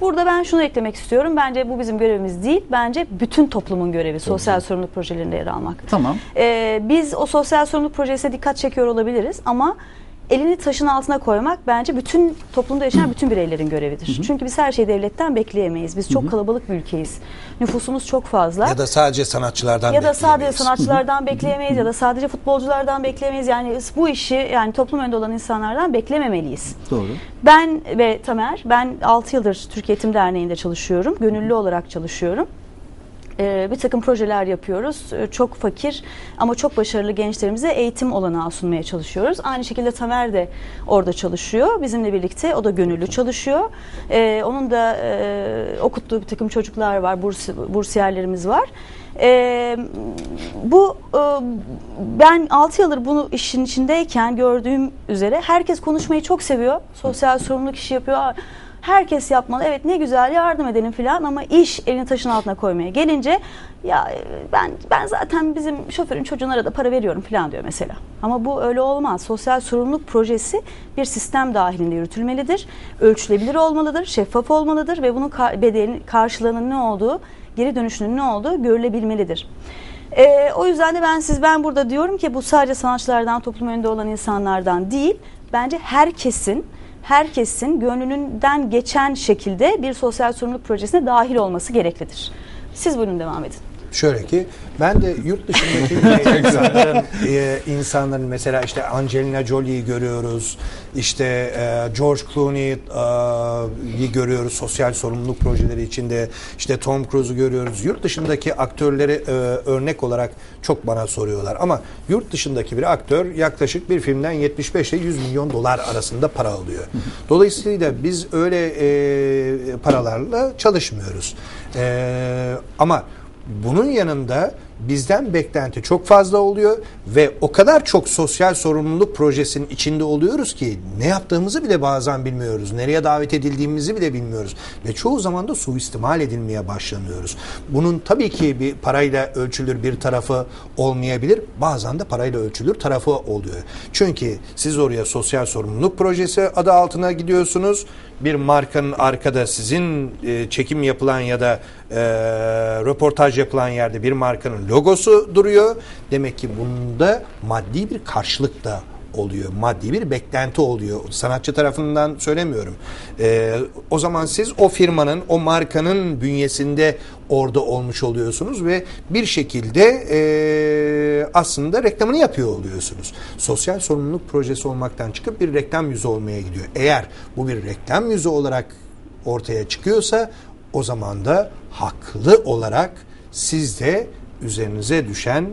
Burada ben şunu eklemek istiyorum. Bence bu bizim görevimiz değil. Bence bütün toplumun görevi sosyal sorumluluk projelerinde yer almak. Tamam. Ee, biz o sosyal sorumluluk projesine dikkat çekiyor olabiliriz ama elini taşın altına koymak bence bütün toplumda yaşayan bütün bireylerin görevidir. Çünkü biz her şeyi devletten bekleyemeyiz. Biz çok kalabalık bir ülkeyiz. Nüfusumuz çok fazla. Ya da sadece sanatçılardan Ya da sadece bekleyemeyiz. sanatçılardan bekleyemeyiz ya da sadece futbolculardan bekleyemeyiz. Yani bu işi yani toplum önünde olan insanlardan beklememeliyiz. Doğru. Ben ve Tamer, ben 6 yıldır Türkiye Eğitim Derneği'nde çalışıyorum. Gönüllü olarak çalışıyorum. Ee, bir takım projeler yapıyoruz. Ee, Çok fakir ama çok başarılı gençlerimize eğitim olanağı sunmaya çalışıyoruz. Aynı şekilde Tamer de orada çalışıyor. Bizimle birlikte o da gönüllü çalışıyor. Ee, onun da e, okuttuğu bir takım çocuklar var, burs, bursiyerlerimiz var. Ee, bu e, ben 6 yıldır bunu işin içindeyken gördüğüm üzere herkes konuşmayı çok seviyor. Sosyal sorumluluk işi yapıyor. Herkes yapmalı. Evet ne güzel yardım edelim filan ama iş elini taşın altına koymaya gelince ya e, ben ben zaten bizim şoförün çocuğuna da para veriyorum filan diyor mesela. Ama bu öyle olmaz. Sosyal sorumluluk projesi bir sistem dahilinde yürütülmelidir. Ölçülebilir olmalıdır, şeffaf olmalıdır ve bunun bedelinin karşılığının ne olduğu, geri dönüşünün ne olduğu görülebilmelidir. Ee, o yüzden de ben siz ben burada diyorum ki bu sadece sanatçılardan, toplum önünde olan insanlardan değil, bence herkesin herkesin gönlünden geçen şekilde bir sosyal sorumluluk projesine dahil olması gereklidir. Siz buyurun devam edin. Şöyle ki ben de yurt dışındaki insanların, e, insanların mesela işte Angelina Jolie'yi görüyoruz. işte e, George Clooney'i görüyoruz sosyal sorumluluk projeleri içinde. işte Tom Cruise'u görüyoruz. Yurt dışındaki aktörleri e, örnek olarak çok bana soruyorlar. Ama yurt dışındaki bir aktör yaklaşık bir filmden 75 ile 100 milyon dolar arasında para alıyor. Dolayısıyla biz öyle e, paralarla çalışmıyoruz. E, ama bunun yanında bizden beklenti çok fazla oluyor ve o kadar çok sosyal sorumluluk projesinin içinde oluyoruz ki ne yaptığımızı bile bazen bilmiyoruz. Nereye davet edildiğimizi bile bilmiyoruz. Ve çoğu zaman da suistimal edilmeye başlanıyoruz. Bunun tabii ki bir parayla ölçülür bir tarafı olmayabilir. Bazen de parayla ölçülür tarafı oluyor. Çünkü siz oraya sosyal sorumluluk projesi adı altına gidiyorsunuz. Bir markanın arkada sizin e, çekim yapılan ya da e, röportaj yapılan yerde bir markanın logosu duruyor. Demek ki bunda maddi bir karşılık da oluyor. Maddi bir beklenti oluyor. Sanatçı tarafından söylemiyorum. E, o zaman siz o firmanın, o markanın bünyesinde orada olmuş oluyorsunuz ve bir şekilde e, aslında reklamını yapıyor oluyorsunuz. Sosyal sorumluluk projesi olmaktan çıkıp bir reklam yüzü olmaya gidiyor. Eğer bu bir reklam yüzü olarak ortaya çıkıyorsa o zaman da haklı olarak siz de üzerinize düşen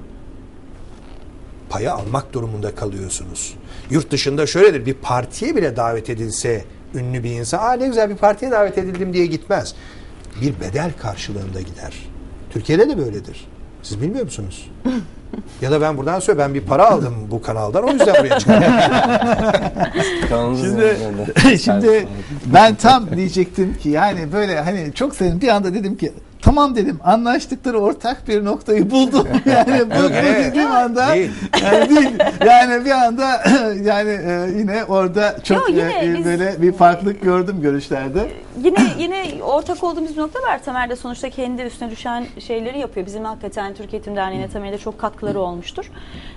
payı almak durumunda kalıyorsunuz. Yurt dışında şöyledir bir partiye bile davet edilse ünlü bir insan aa ne güzel bir partiye davet edildim diye gitmez. Bir bedel karşılığında gider. Türkiye'de de böyledir. Siz bilmiyor musunuz? ya da ben buradan söyle ben bir para aldım bu kanaldan o yüzden buraya çıktım. Şimdi şimdi ben tam diyecektim ki yani böyle hani çok sevdim bir anda dedim ki tamam dedim anlaştıkları ortak bir noktayı buldum yani bu, bu Evet. dediğim anda Değil. yani değil yani bir anda yani e, yine orada çok Yo, yine e, biz- böyle bir farklılık gördüm görüşlerde. Yine yine ortak olduğumuz bir nokta var. Tamer de sonuçta kendi üstüne düşen şeyleri yapıyor. Bizim hakikaten Türkiye Eğitim Derneği'ne Tamer'e çok katkıları olmuştur.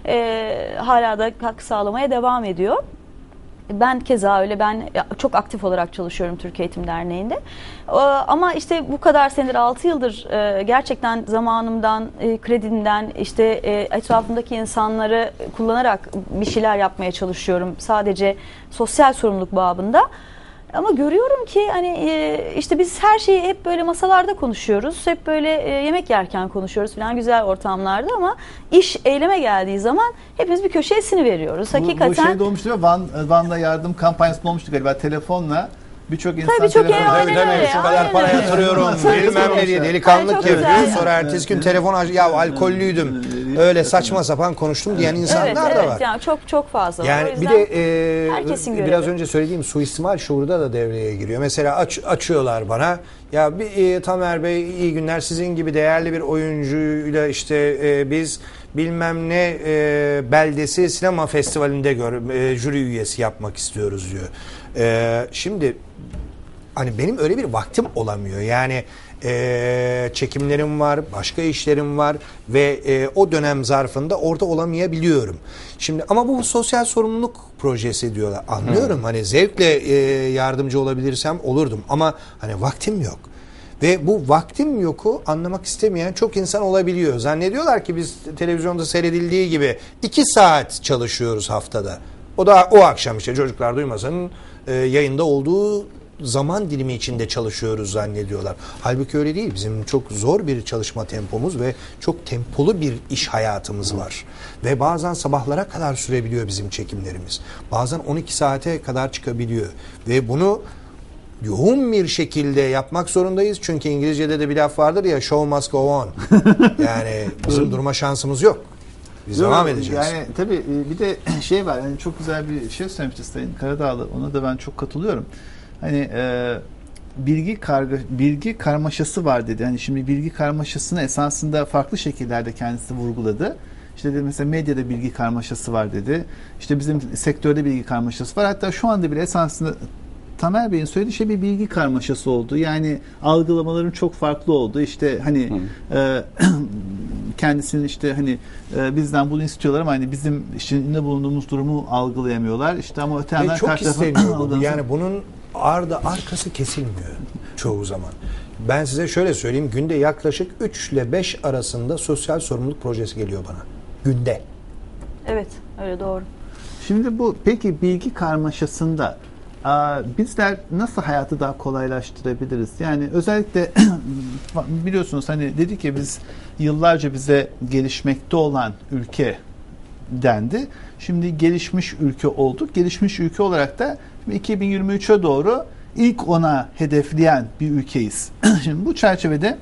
Ee, hala da katkı sağlamaya devam ediyor. Ben keza öyle ben çok aktif olarak çalışıyorum Türkiye Eğitim Derneği'nde. Ee, Ama işte bu kadar senedir 6 yıldır e, gerçekten zamanımdan, e, kredimden işte e, etrafımdaki insanları kullanarak bir şeyler yapmaya çalışıyorum. Sadece sosyal sorumluluk babında. Ama görüyorum ki hani e, işte biz her şeyi hep böyle masalarda konuşuyoruz. Hep böyle e, yemek yerken konuşuyoruz falan güzel ortamlarda ama iş eyleme geldiği zaman hepimiz bir köşesini veriyoruz. Bu, Hakikaten bu şey de olmuştu ya Van, Van'da yardım kampanyası olmuştu galiba telefonla birçok insan Tabii, çok aynen Tabii, öyle, şu kadar para yatırıyorum Tabii, bilmem tabii. ne diye çok yapıyor. Sonra ertesi gün telefon aç ya alkollüydüm. Öyle saçma sapan konuştum diyen insanlar evet, da evet var. yani çok çok fazla. var. Yani bir yüzden de e, herkesin biraz önce söylediğim suistimal şuurda da devreye giriyor. Mesela aç, açıyorlar bana. Ya bir e, Tamer Bey iyi günler sizin gibi değerli bir oyuncuyla işte e, biz bilmem ne e, beldesi sinema festivalinde gör, e, jüri üyesi yapmak istiyoruz diyor. E, şimdi hani benim öyle bir vaktim olamıyor. Yani e, çekimlerim var, başka işlerim var ve e, o dönem zarfında orada olamayabiliyorum. Şimdi ama bu sosyal sorumluluk projesi diyorlar. Anlıyorum hani zevkle e, yardımcı olabilirsem olurdum ama hani vaktim yok. Ve bu vaktim yoku anlamak istemeyen çok insan olabiliyor. Zannediyorlar ki biz televizyonda seyredildiği gibi iki saat çalışıyoruz haftada. O da o akşam işte çocuklar duymasın e, yayında olduğu zaman dilimi içinde çalışıyoruz zannediyorlar. Halbuki öyle değil. Bizim çok zor bir çalışma tempomuz ve çok tempolu bir iş hayatımız var. Ve bazen sabahlara kadar sürebiliyor bizim çekimlerimiz. Bazen 12 saate kadar çıkabiliyor. Ve bunu yoğun bir şekilde yapmak zorundayız. Çünkü İngilizce'de de bir laf vardır ya show must go on. Yani bizim durma şansımız yok. Biz Yok, devam edeceğiz. Yani tabii e, bir de şey var. Yani çok güzel bir şey söylemişti Sayın Karadağlı. Ona da ben çok katılıyorum. Hani e, bilgi karga bilgi karmaşası var dedi. Hani şimdi bilgi karmaşasını esasında farklı şekillerde kendisi vurguladı. İşte dedi mesela medyada bilgi karmaşası var dedi. İşte bizim sektörde bilgi karmaşası var. Hatta şu anda bile esasında Tamer Bey'in söylediği şey bir bilgi karmaşası oldu. Yani algılamaların çok farklı oldu. İşte hani e, kendisinin işte hani e, bizden bunu istiyorlar ama hani bizim içinde bulunduğumuz durumu algılayamıyorlar. İşte ama öte yandan çok karşı tarafın Yani bunun ardı arkası kesilmiyor çoğu zaman. Ben size şöyle söyleyeyim. Günde yaklaşık 3 ile 5 arasında sosyal sorumluluk projesi geliyor bana. Günde. Evet, öyle doğru. Şimdi bu peki bilgi karmaşasında bizler nasıl hayatı daha kolaylaştırabiliriz? Yani özellikle biliyorsunuz hani dedik ya biz yıllarca bize gelişmekte olan ülke dendi. Şimdi gelişmiş ülke olduk. Gelişmiş ülke olarak da 2023'e doğru ilk ona hedefleyen bir ülkeyiz. Şimdi bu çerçevede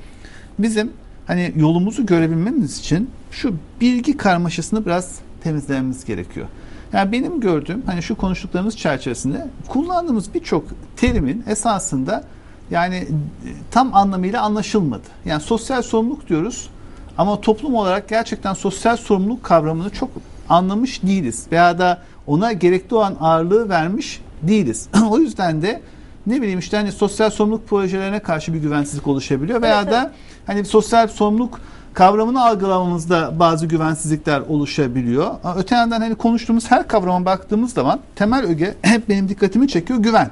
bizim hani yolumuzu görebilmemiz için şu bilgi karmaşasını biraz temizlememiz gerekiyor. Yani benim gördüğüm hani şu konuştuklarımız çerçevesinde kullandığımız birçok terimin esasında yani e, tam anlamıyla anlaşılmadı. Yani sosyal sorumluluk diyoruz ama toplum olarak gerçekten sosyal sorumluluk kavramını çok anlamış değiliz veya da ona gerekli olan ağırlığı vermiş değiliz. o yüzden de ne bileyim işte hani sosyal sorumluluk projelerine karşı bir güvensizlik oluşabiliyor veya da hani sosyal sorumluluk kavramını algılamamızda bazı güvensizlikler oluşabiliyor. Öte yandan hani konuştuğumuz her kavrama baktığımız zaman temel öge hep benim dikkatimi çekiyor güven.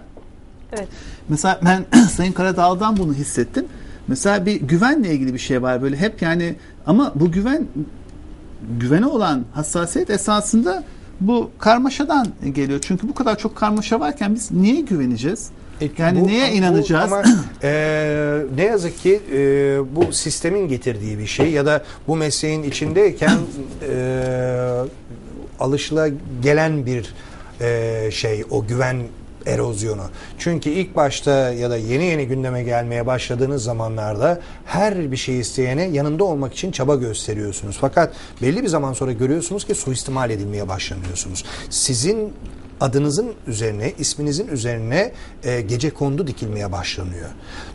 Evet. Mesela ben Sayın Karadağ'dan bunu hissettim. Mesela bir güvenle ilgili bir şey var böyle hep yani ama bu güven güvene olan hassasiyet esasında bu karmaşadan geliyor. Çünkü bu kadar çok karmaşa varken biz niye güveneceğiz? Yani E, Bu- neye bu- inanacağız? ama e, ne yazık ki e, bu sistemin getirdiği bir şey ya da bu mesleğin içindeyken e, alışıla gelen bir e, şey o güven erozyonu. Çünkü ilk başta ya da yeni yeni gündeme gelmeye başladığınız zamanlarda her bir şey isteyene yanında olmak için çaba gösteriyorsunuz. Fakat belli bir zaman sonra görüyorsunuz ki suistimal edilmeye başlanıyorsunuz. Sizin adınızın üzerine, isminizin üzerine e, gece kondu dikilmeye başlanıyor.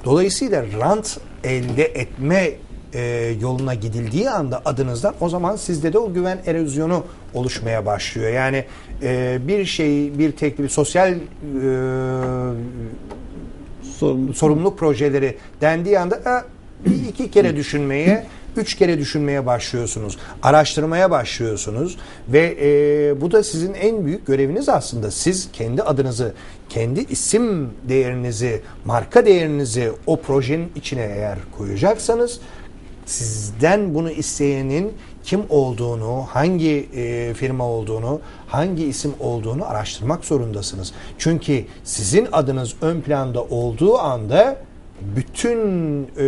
Dolayısıyla rant elde etme e, yoluna gidildiği anda adınızdan o zaman sizde de o güven erozyonu oluşmaya başlıyor. Yani e, bir şey, bir teklif, sosyal e, Sorumluluk. sorumluluk projeleri dendiği anda "Aa, bir iki kere düşünmeye, üç kere düşünmeye başlıyorsunuz. Araştırmaya başlıyorsunuz ve e, bu da sizin en büyük göreviniz aslında. Siz kendi adınızı, kendi isim değerinizi, marka değerinizi o projenin içine eğer koyacaksanız sizden bunu isteyenin kim olduğunu, hangi e, firma olduğunu, hangi isim olduğunu araştırmak zorundasınız. Çünkü sizin adınız ön planda olduğu anda bütün e,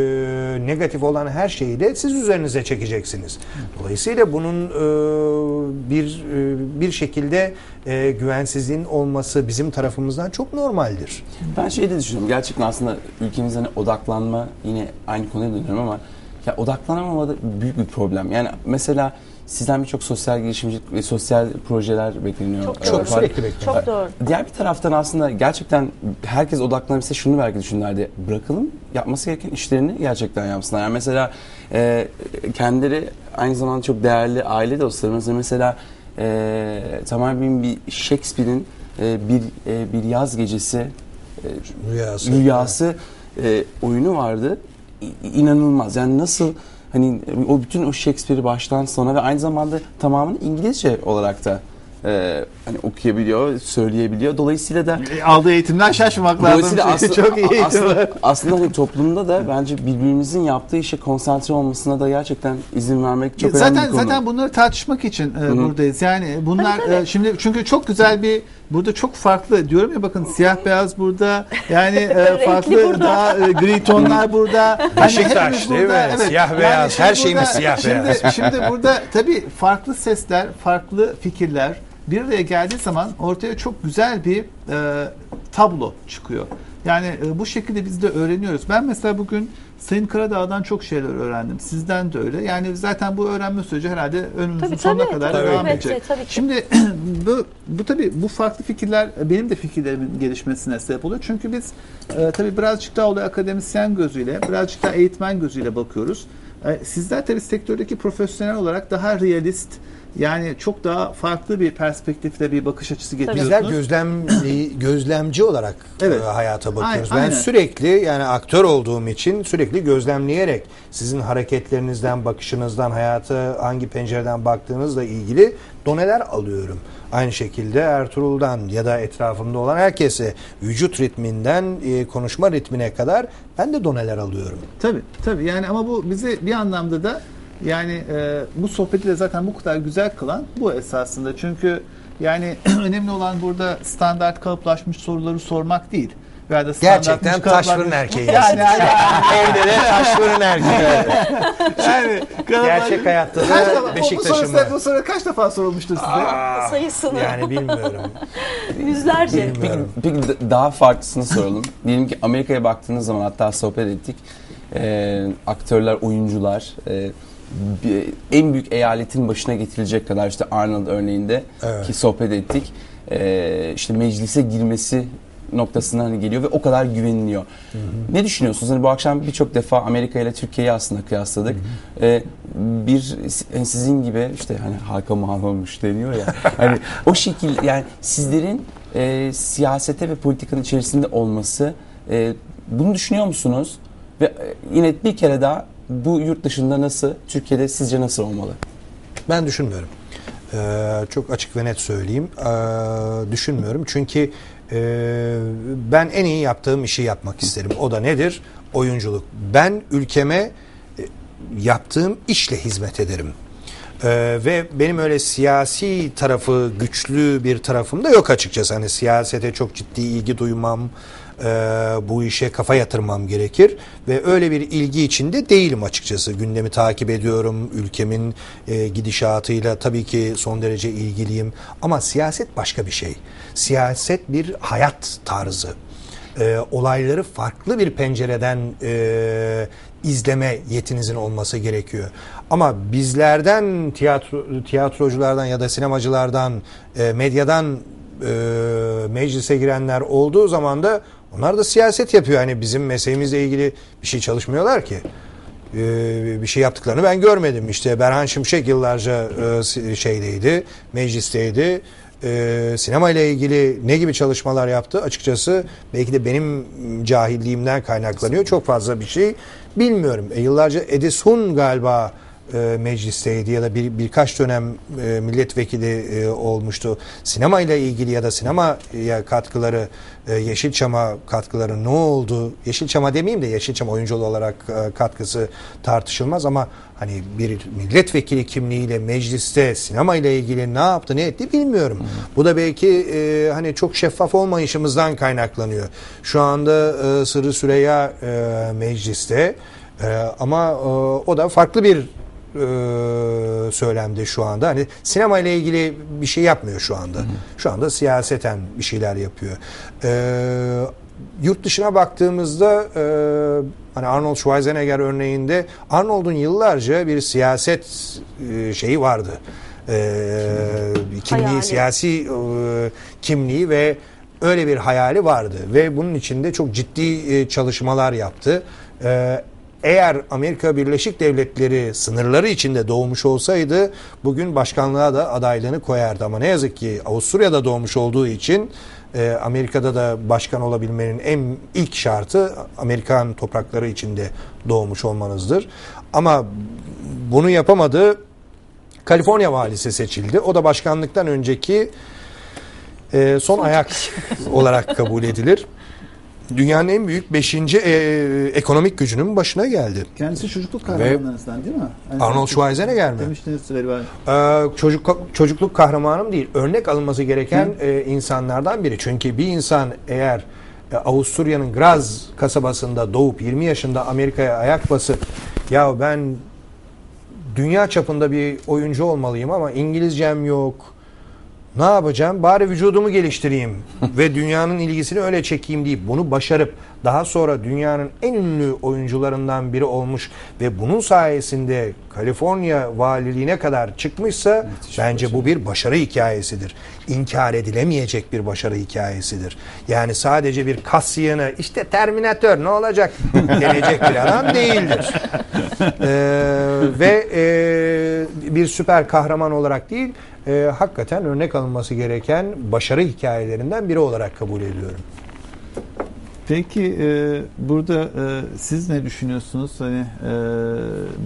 negatif olan her şeyi de siz üzerinize çekeceksiniz. Dolayısıyla bunun e, bir e, bir şekilde e, güvensizliğin olması bizim tarafımızdan çok normaldir. Ben şey de düşünüyorum. Gerçekten aslında ülkemizde odaklanma yine aynı konuya dönüyorum ama ya odaklanamama da büyük bir problem. Yani mesela sizden birçok sosyal girişimcilik ve sosyal projeler bekleniyor. Çok Çok var. sürekli bekleniyor. Çok doğru. Diğer bir taraftan aslında gerçekten herkes odaklanabilse şunu belki düşünürlerdi. Bırakalım yapması gereken işlerini gerçekten yapsınlar. Yani mesela e, kendileri aynı zamanda çok değerli aile dostları. Mesela, e, Tamer Bey'in bir Shakespeare'in e, bir e, bir yaz gecesi e, Rüyası. rüyası e, oyunu vardı. İ- inanılmaz. Yani nasıl hani o bütün o Shakespeare'i baştan sona ve aynı zamanda tamamını İngilizce olarak da e, hani okuyabiliyor, söyleyebiliyor. Dolayısıyla da E, Aldığı eğitimden şaşmamak lazım. Dolayısıyla aslında, çok iyi eğitim aslında, aslında hani toplumda da bence birbirimizin yaptığı işe konsantre olmasına da gerçekten izin vermek çok önemli zaten bir konu. zaten bunları tartışmak için e, buradayız. Yani bunlar e, şimdi çünkü çok güzel bir burada çok farklı diyorum ya bakın siyah beyaz burada yani e, farklı burada. daha e, gri tonlar burada. Hani Beşiktaş hepimiz değil mi? Siyah beyaz, şimdi her şeyimiz siyah şimdi, beyaz. Şimdi burada tabii farklı sesler, farklı fikirler bir araya geldiği zaman ortaya çok güzel bir e, tablo çıkıyor. Yani e, bu şekilde biz de öğreniyoruz. Ben mesela bugün Sayın Karadağ'dan çok şeyler öğrendim. Sizden de öyle. Yani zaten bu öğrenme süreci herhalde önümüzün Tabii, sonuna tabii, kadar tabii, devam evet, edecek. tabii ki. Şimdi bu, bu tabii bu farklı fikirler benim de fikirlerimin gelişmesine sebep oluyor. Çünkü biz e, tabii birazcık daha olaya akademisyen gözüyle, birazcık daha eğitmen gözüyle bakıyoruz. E, sizler tabii sektördeki profesyonel olarak daha realist, yani çok daha farklı bir perspektifle bir bakış açısı getiriyorsunuz. Bizler gözlemli, gözlemci olarak Evet. e, hayata bakıyoruz. Aynen. Ben sürekli yani aktör olduğum için sürekli gözlemleyerek sizin hareketlerinizden, bakışınızdan, hayata hangi pencereden baktığınızla ilgili doneler alıyorum. Aynı şekilde Ertuğrul'dan ya da etrafımda olan herkese vücut ritminden e, konuşma ritmine kadar ben de doneler alıyorum. Tabii tabii yani ama bu bizi bir anlamda da yani e, bu sohbeti de zaten bu kadar güzel kılan bu esasında. Çünkü yani önemli olan burada standart kalıplaşmış soruları sormak değil. Veya da Gerçekten standartmış taş kalıplar- fırın erkeği. Yani, yani, Evde de taş fırın erkeği. yani Gerçek hayatta Kaç defa- da bu, soru, var. bu soru kaç defa sorulmuştur size? Sayısını. Yani bilmiyorum. Yüzlerce. Peki, peki d- daha farklısını soralım. Diyelim ki Amerika'ya baktığınız zaman hatta sohbet ettik. Ee, aktörler, oyuncular e, bir- en büyük eyaletin başına getirilecek kadar işte Arnold örneğinde Evet. ki sohbet ettik. Ee, işte meclise girmesi noktasına hani geliyor ve o kadar güveniliyor. Ne düşünüyorsunuz? Hani bu akşam birçok defa Amerika ile Türkiye'yi aslında kıyasladık. Ee, bir hani sizin gibi işte hani halka mal olmuş deniyor ya. hani o şekil yani sizlerin e, siyasete ve politikanın içerisinde olması e, bunu düşünüyor musunuz? Ve e, yine bir kere daha bu yurt dışında nasıl, Türkiye'de sizce nasıl olmalı? Ben düşünmüyorum. Ee, çok açık ve net söyleyeyim. Ee, düşünmüyorum. Çünkü e, ben en iyi yaptığım işi yapmak isterim. O da nedir? Oyunculuk. Ben ülkeme e, yaptığım işle hizmet ederim. Ee, ve benim öyle siyasi tarafı güçlü bir tarafım da yok açıkçası. Hani siyasete çok ciddi ilgi duymam, e, bu işe kafa yatırmam gerekir ve öyle bir ilgi içinde değilim açıkçası. Gündemi takip ediyorum, ülkemin e, gidişatıyla tabii ki son derece ilgiliyim ama siyaset başka bir şey. Siyaset bir hayat tarzı e, olayları farklı bir pencereden e, izleme yetinizin olması gerekiyor. Ama bizlerden tiyatro, tiyatroculardan ya da sinemacılardan, e, medyadan e, meclise girenler olduğu zaman da onlar da siyaset yapıyor. Hani bizim mesleğimizle ilgili bir şey çalışmıyorlar ki. E, bir şey yaptıklarını ben görmedim. İşte Berhan Şimşek yıllarca e, şeydeydi, meclisteydi e, sinema ile ilgili ne gibi çalışmalar yaptı açıkçası belki de benim cahilliğimden kaynaklanıyor. Çok fazla bir şey bilmiyorum. E, yıllarca Edison galiba e, meclisteydi ya da bir birkaç dönem e, milletvekili e, olmuştu. Sinema ile ilgili ya da sinemaya katkıları, e, Yeşilçam'a katkıları ne oldu? Yeşilçam'a demeyeyim de Yeşilçam oyunculu olarak e, katkısı tartışılmaz ama hani bir milletvekili kimliğiyle mecliste sinema ile ilgili ne yaptı ne etti bilmiyorum. Bu da belki e, hani çok şeffaf olmayışımızdan kaynaklanıyor. Şu anda e, Sırrı Süreyya e, mecliste e, ama e, o da farklı bir e, söylemde şu anda. Hani sinema ile ilgili bir şey yapmıyor şu anda. Şu anda siyaseten bir şeyler yapıyor. E, yurt dışına baktığımızda e, hani Arnold Schwarzenegger örneğinde Arnold'un yıllarca bir siyaset e, şeyi vardı. E, kimliği, Hayali. siyasi e, kimliği ve öyle bir hayali vardı ve bunun içinde çok ciddi e, çalışmalar yaptı. E, eğer Amerika Birleşik Devletleri sınırları içinde doğmuş olsaydı bugün başkanlığa da adaylığını koyardı ama ne yazık ki Avusturya'da doğmuş olduğu için E, Amerika'da da başkan olabilmenin en ilk şartı Amerikan toprakları içinde doğmuş olmanızdır. Ama bunu yapamadı. Kaliforniya valisi seçildi. O da başkanlıktan önceki e, son ayak olarak kabul edilir. Dünyanın en büyük 5. ekonomik gücünün başına geldi. Kendisi çocukluk kahramanlarınızdan değil mi? Arnold Schwarzenegger mi? Demiştiniz galiba. Ee, çocuk çocukluk kahramanım değil. Örnek alınması gereken e, insanlardan biri. Çünkü bir insan eğer e, Avusturya'nın Graz kasabasında doğup 20 yaşında Amerika'ya ayak basıp ya ben dünya çapında bir oyuncu olmalıyım ama İngilizcem yok. Ne yapacağım? Bari vücudumu geliştireyim ve dünyanın ilgisini öyle çekeyim deyip bunu başarıp daha sonra dünyanın en ünlü oyuncularından biri olmuş ve bunun sayesinde Kaliforniya valiliğine kadar çıkmışsa bence bu bir başarı hikayesidir. İnkar edilemeyecek bir başarı hikayesidir. Yani sadece bir kasiyanı işte Terminator ne olacak denecek bir adam değildir. Ee, ve e, bir süper kahraman olarak değil e, hakikaten örnek alınması gereken başarı hikayelerinden biri olarak kabul ediyorum. Peki e, burada e, siz ne düşünüyorsunuz? Hani e,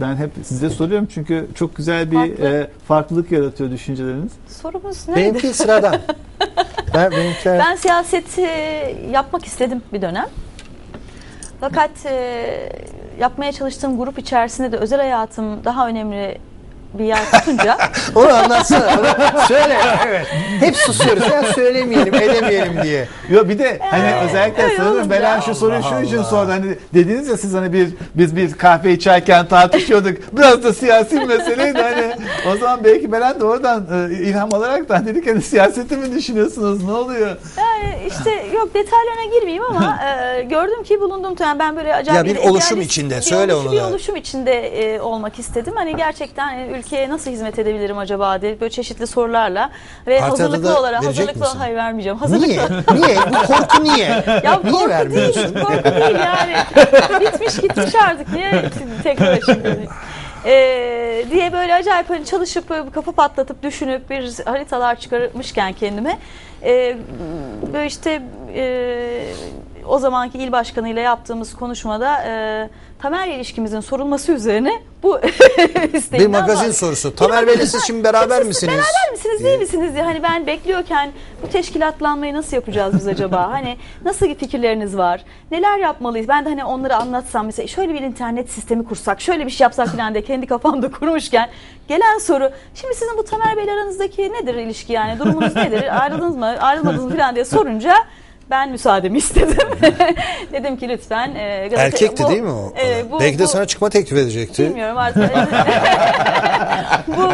ben hep size soruyorum çünkü çok güzel bir Farklı. e, farklılık yaratıyor düşünceleriniz. Sorumuz neydi? Benimki sıradan. ben benimkiler Ben siyaseti yapmak istedim bir dönem. Fakat e, yapmaya çalıştığım grup içerisinde de özel hayatım daha önemli bir yer tutunca onu anlatsana. Onu söyle. Evet. Hep susuyoruz. Ya söylemeyelim, edemeyelim diye. Yo bir de hani özellikle öyle sanırım Belen şu soruyu Allah şunun için Allah. sordu. Hani dediniz ya siz hani bir biz bir kahve içerken tartışıyorduk. Biraz da siyasi bir meseleydi hani. O zaman belki Belen de oradan e, ilham alarak da dedik hani siyaseti mi düşünüyorsunuz? Ne oluyor? yani işte yok detaylarına girmeyeyim ama e, gördüm ki bulunduğum yani ben böyle acayip Ya bir oluşum idealist içinde, bir söyle oluşum- onu Bir da. oluşum içinde e, olmak istedim. Hani gerçekten hani ülkeye nasıl hizmet edebilirim acaba diye böyle çeşitli sorularla ve Partide hazırlıklı olarak hazırlıklı misin? hayır vermeyeceğim. Hazırlıklı Niye? Niye? Bu korku niye? Ya niye korku vermiyorsun? değil, korku değil yani. Bitmiş gitmiş artık. Niye tekrar şimdi? Ee, diye böyle acayip hani çalışıp böyle kafa patlatıp düşünüp bir haritalar çıkarmışken kendime e, böyle işte e, o zamanki il başkanıyla yaptığımız konuşmada e, Tamer ilişkimizin sorulması üzerine bu Bir isteğimden magazin vaz- sorusu. Tamer Bey'le siz şimdi beraber Siz misiniz? Beraber misiniz değil misiniz diye hani ben bekliyorken bu teşkilatlanmayı nasıl yapacağız biz acaba? Hani nasıl fikirleriniz var? Neler yapmalıyız? Ben de hani onları anlatsam mesela şöyle bir internet sistemi kursak, şöyle bir şey yapsak falan diye kendi kafamda kurmuşken gelen soru şimdi sizin bu Tamer Bey'le aranızdaki nedir ilişki yani durumunuz nedir? Ayrıldınız mı? Ayrılmadınız mı falan diye sorunca ben müsaademi istedim. Dedim ki lütfen e, gazete- Erkekti bu- değil mi o? e, bu- Belki de bu- sana çıkma teklif edecekti. Bilmiyorum artık. bu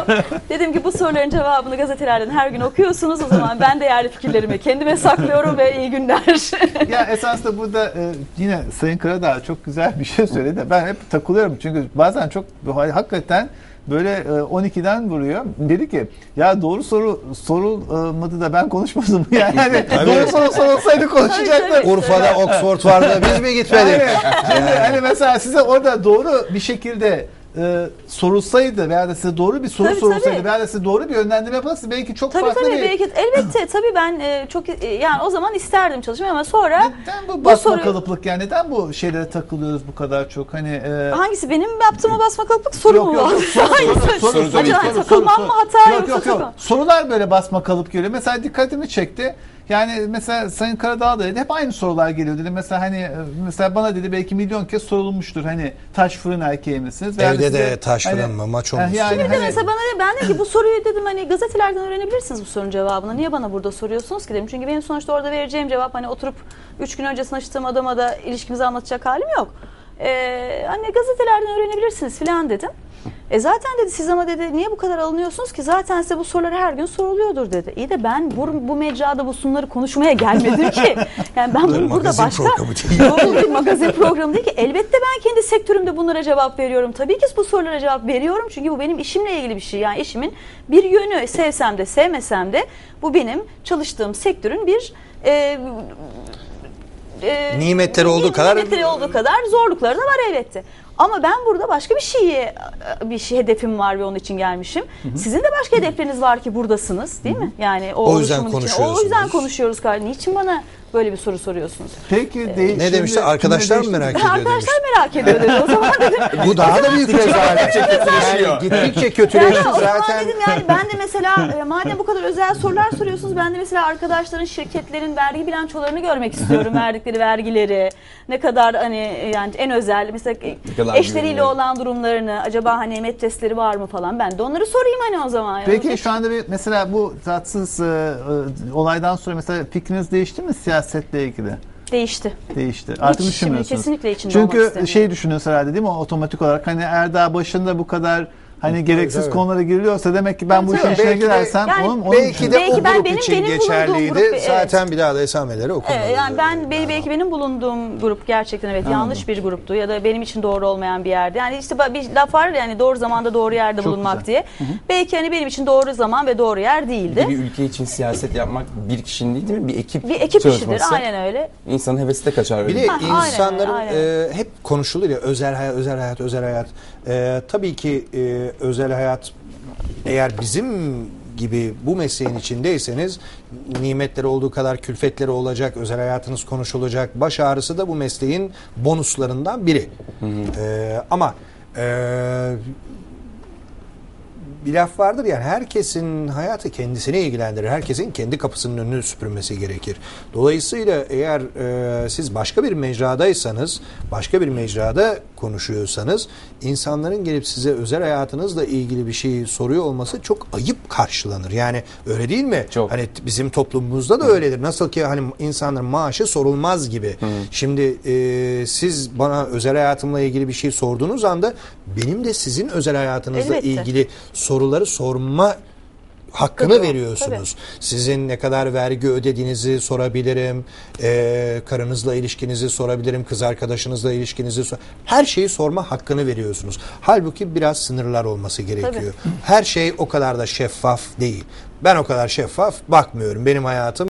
dedim ki bu soruların cevabını gazetelerden her gün okuyorsunuz. O zaman ben değerli fikirlerimi kendime saklıyorum ve iyi günler. ya esasında burada e, yine Sayın Karadağ çok güzel bir şey söyledi. Ben hep takılıyorum çünkü bazen çok hakikaten böyle e, 12'den vuruyor. Dedi ki ya doğru soru sorulmadı da ben konuşmadım. Yani doğru soru sorulsaydı tabii. Urfa'da Oxford vardı. Biz mi gitmedik? Yani, şimdi hani mesela size orada doğru bir şekilde e, sorulsaydı veya da size doğru bir soru Tabii, sorulsaydı tabii. veya da size doğru bir yönlendirme yapılsaydı belki çok tabii farklı tabii bir... belki elbette tabii ben e, çok e, yani o zaman isterdim çalışmayı ama sonra Neden bu bu basma soru- kalıplık yani neden bu şeylere takılıyoruz bu kadar çok hani e, hangisi benim yaptığıma basma kalıplık soru Yok, mu yok, yok. Soru, Hangisi? soru, soru, soru, Acaba soru, takılmam soru, mı soru. hata Yok yoksa yok yok. Sorular böyle basma kalıp geliyor. Mesela dikkatimi çekti. Yani mesela Sayın Karadağ da dedi hep aynı sorular geliyor dedi. Mesela hani mesela bana dedi belki milyon kez sorulmuştur. Hani taş fırın erkeği misiniz? Evde size- de taş hani- fırın mı, maço Eh, musun? Yani de hani, mesela bana de, ben de ki bu soruyu dedim hani gazetelerden öğrenebilirsiniz bu sorunun cevabını. Niye bana burada soruyorsunuz ki dedim. Çünkü benim sonuçta orada vereceğim cevap hani oturup üç gün önce tanıştığım adama da ilişkimizi anlatacak halim yok. Ee, hani gazetelerden öğrenebilirsiniz falan dedim. E zaten dedi siz ama dedi niye bu kadar alınıyorsunuz ki zaten size bu sorular her gün soruluyordur dedi. İyi de ben bu, bu mecrada bu sunları konuşmaya gelmedim ki. Yani ben bunu burada başka bu bir magazin programı değil ki. Elbette ben kendi sektörümde bunlara cevap veriyorum. Tabii ki bu sorulara cevap veriyorum. Çünkü bu benim işimle ilgili bir şey. Yani işimin bir yönü. Sevsem de sevmesem de bu benim çalıştığım sektörün bir e, e, Nimetleri olduğu kadar- nimetleri olduğu kadar zorlukları da var elbette. Ama ben burada başka bir şeyi bir şey hedefim var ve onun için gelmişim. Sizin de başka hedefleriniz var ki buradasınız, değil mi? Yani o, O yüzden için- konuşuyorsunuz. O yüzden konuşuyoruz. Niçin bana böyle bir soru soruyorsunuz? Peki Ee, de, Ne demişti? Arkadaşlar mı merak ediyor demiş. Arkadaşlar merak ediyor dedi. O zaman dedim Bu daha da büyük rezalet. yani gittikçe Yani kötüleşti o zaman zaten. dedim yani ben de mesela e, madem bu kadar özel sorular soruyorsunuz ben de mesela arkadaşların şirketlerin vergi bilançolarını görmek istiyorum. verdikleri vergileri ne kadar hani e, yani en özel mesela e, kadar eşleriyle olan durumlarını acaba hani metresleri var mı falan ben de onları sorayım hani o zaman. Peki şu anda bir, mesela bu tatsız e, e, olaydan sonra mesela fikriniz değişti mi siyasetle ilgili? değişti. Değişti. Artık Hiç, düşünmüyorsunuz. kesinlikle içinde Çünkü şey düşünüyorsun herhalde değil mi otomatik olarak hani Erdağ başında bu kadar hani gereksiz tabii. konulara giriliyorsa demek ki ben bu Tabii, işin içine girersem Yani onun, onun Belki de. Belki o ben- grup benim- için benim geçerliydi. grup, evet. Zaten bir daha da esameleri okumadı. Evet, yani ben belki, belki benim bulunduğum grup gerçekten evet yanlış bir gruptu ya da benim için doğru olmayan bir yerde. Yani işte bir laf var yani doğru zamanda doğru yerde Çok bulunmak güzel. diye. Belki hani benim için doğru zaman ve doğru yer değildi. Bir ülke için siyaset yapmak bir kişinin değil değil mi? Bir ekip Bir ekip işidir aynen öyle. İnsanın hevesi de kaçar. öyle. Bir de Ha, aynen, insanların aynen. e, hep konuşulur ya özel hayat, özel hayat, özel hayat. E, tabii ki e, özel hayat eğer bizim gibi bu mesleğin içindeyseniz nimetleri olduğu kadar külfetleri olacak, özel hayatınız konuşulacak. Baş ağrısı da bu mesleğin bonuslarından biri. E, ama e, bir laf vardır yani herkesin hayatı kendisine ilgilendirir. Herkesin kendi kapısının önünü süpürmesi gerekir. Dolayısıyla eğer e, siz başka bir mecradaysanız, başka bir mecrada konuşuyorsanız insanların gelip size özel hayatınızla ilgili bir şey soruyor olması çok ayıp karşılanır. Yani öyle değil mi? Çok. Hani bizim toplumumuzda da öyledir. Nasıl ki hani insanların maaşı sorulmaz gibi. Şimdi e, siz bana özel hayatımla ilgili bir şey sorduğunuz anda benim de sizin özel hayatınızla Elbette. ilgili soruları sorma hakkını Tabii, veriyorsunuz. Sizin ne kadar vergi ödediğinizi sorabilirim. E, karınızla ilişkinizi sorabilirim. Kız arkadaşınızla ilişkinizi sor. Her şeyi sorma hakkını veriyorsunuz. Halbuki biraz sınırlar olması gerekiyor. Her şey o kadar da şeffaf değil. Ben o kadar şeffaf bakmıyorum. Benim hayatım